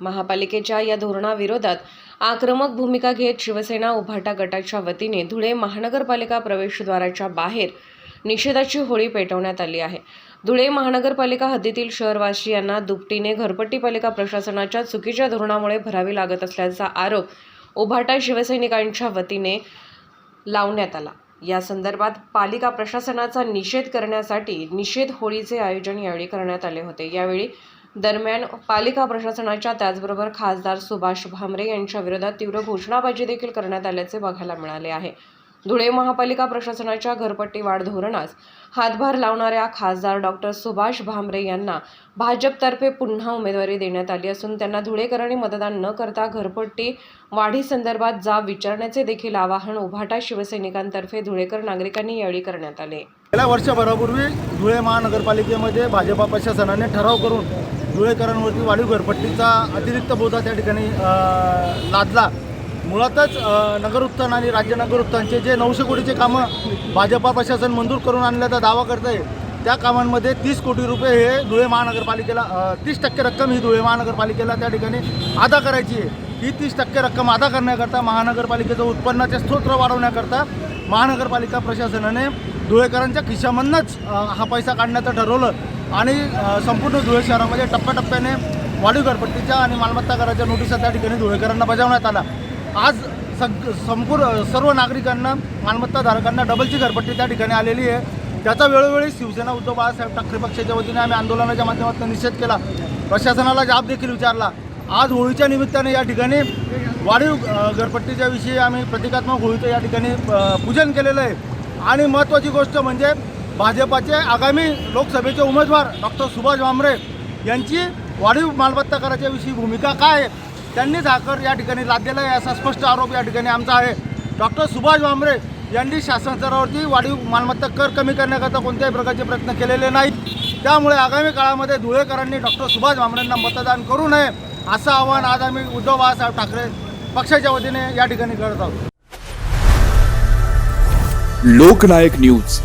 महापालिकेच्या या धोरणाविरोधात आक्रमक भूमिका घेत शिवसेना उभाटा गटाच्या वतीने धुळे महानगरपालिका प्रवेशद्वाराच्या बाहेर निषेधाची होळी पेटवण्यात आली आहे. धुळे महानगरपालिका हद्दीतील शहरवासियांना दुपटीने घरपट्टी पालिका प्रशासनाच्या चुकीच्या धोरणामुळे भरावी लागत असल्याचा आरोप उभाटा शिवसैनिकांच्या वतीने लावण्यात आला. या संदर्भात पालिका प्रशासनाचा निषेध करण्यासाठी निषेध होळीचे आयोजन यावेळी करण्यात आले होते. यावेळी दरम्यान पालिका प्रशासनाच्या त्याचबरोबर खासदार सुभाष भामरे यांच्या विरोधात तीव्र घोषणाबाजी देखील करण्यात आल्याचे बघायला मिळाले आहे. धुळे महापालिका प्रशासनाच्या घरपट्टी वाढ धोरणास हातभार लावणाऱ्या खासदार डॉक्टर सुभाष भामरे यांना भाजपतर्फे पुन्हा उमेदवारी देण्यात आली असून त्यांना धुळेकरांनी मतदान न करता घरपट्टी वाढीसंदर्भात जाब विचारण्याचे देखील आवाहन उभाटा शिवसैनिकांतर्फे धुळेकर नागरिकांनी यावेळी करण्यात आले. गेल्या वर्षभरापूर्वी धुळे महानगरपालिकेमध्ये भाजपा प्रशासनाने ठराव करून धुळेकरांवरती वाढीव घरपट्टीचा अतिरिक्त बोधा त्या ठिकाणी लादला. मुळातच नगर उत्थान आणि राज्य नगर उत्थानचे जे नऊशे कोटीचे कामं भाजपा प्रशासन मंजूर करून आणल्याचा दावा करत आहे त्या कामांमध्ये तीस कोटी रुपये हे धुळे महानगरपालिकेला तीस टक्के रक्कम ही धुळे महानगरपालिकेला त्या ठिकाणी अदा करायची आहे. ही तीस टक्के रक्कम अदा करण्याकरता महानगरपालिकेचं उत्पन्नाचे स्तोत्र वाढवण्याकरता महानगरपालिका प्रशासनाने धुळेकरांच्या खिशामधनंच हा पैसा काढण्याचं ठरवलं. आणि संपूर्ण धुळे शहरामध्ये टप्प्याटप्प्याने वाढीव घरपट्टीच्या आणि मालमत्ता कराच्या नोटिसा त्या ठिकाणी धुळेकरांना बजावण्यात आला आज सग संपूर्ण सर्व नागरिकांना मालमत्ताधारकांना डबलची घरपट्टी त्या ठिकाणी आलेली आहे. त्याचा वेळोवेळी शिवसेना उद्धव बाळासाहेब ठाकरे पक्षाच्या वतीने आम्ही आंदोलनाच्या माध्यमातून निषेध केला. प्रशासनाला जाब देखील विचारला. आज होळीच्या निमित्ताने या ठिकाणी वाढीव घरपट्टीच्या विषयी आम्ही प्रतिकात्मक होळीचं या ठिकाणी पूजन केलेलं आहे. आणि महत्त्वाची गोष्ट म्हणजे भाजपाचे आगामी लोकसभेचे उमेदवार डॉक्टर सुभाष भामरे यांची वाढीव मालमत्ता कराच्या विषयी भूमिका काय आहे? त्यांनीच हा या ठिकाणी लादलेला आहे असा स्पष्ट आरोप या ठिकाणी आमचा आहे. डॉक्टर सुभाष भामरे यांनी शासन स्तरावरती वाढीव मालमत्ता कर कमी करण्याकरता कोणत्याही प्रकारचे प्रयत्न केलेले नाहीत. त्यामुळे आगामी काळामध्ये धुळेकरांनी डॉक्टर सुभाष भामरेंना मतदान करू नये असं आवाहन आज आम्ही उद्धव बाळासाहेब ठाकरे पक्षाच्या वतीने या ठिकाणी करत आहोत. लोकनायक न्यूज.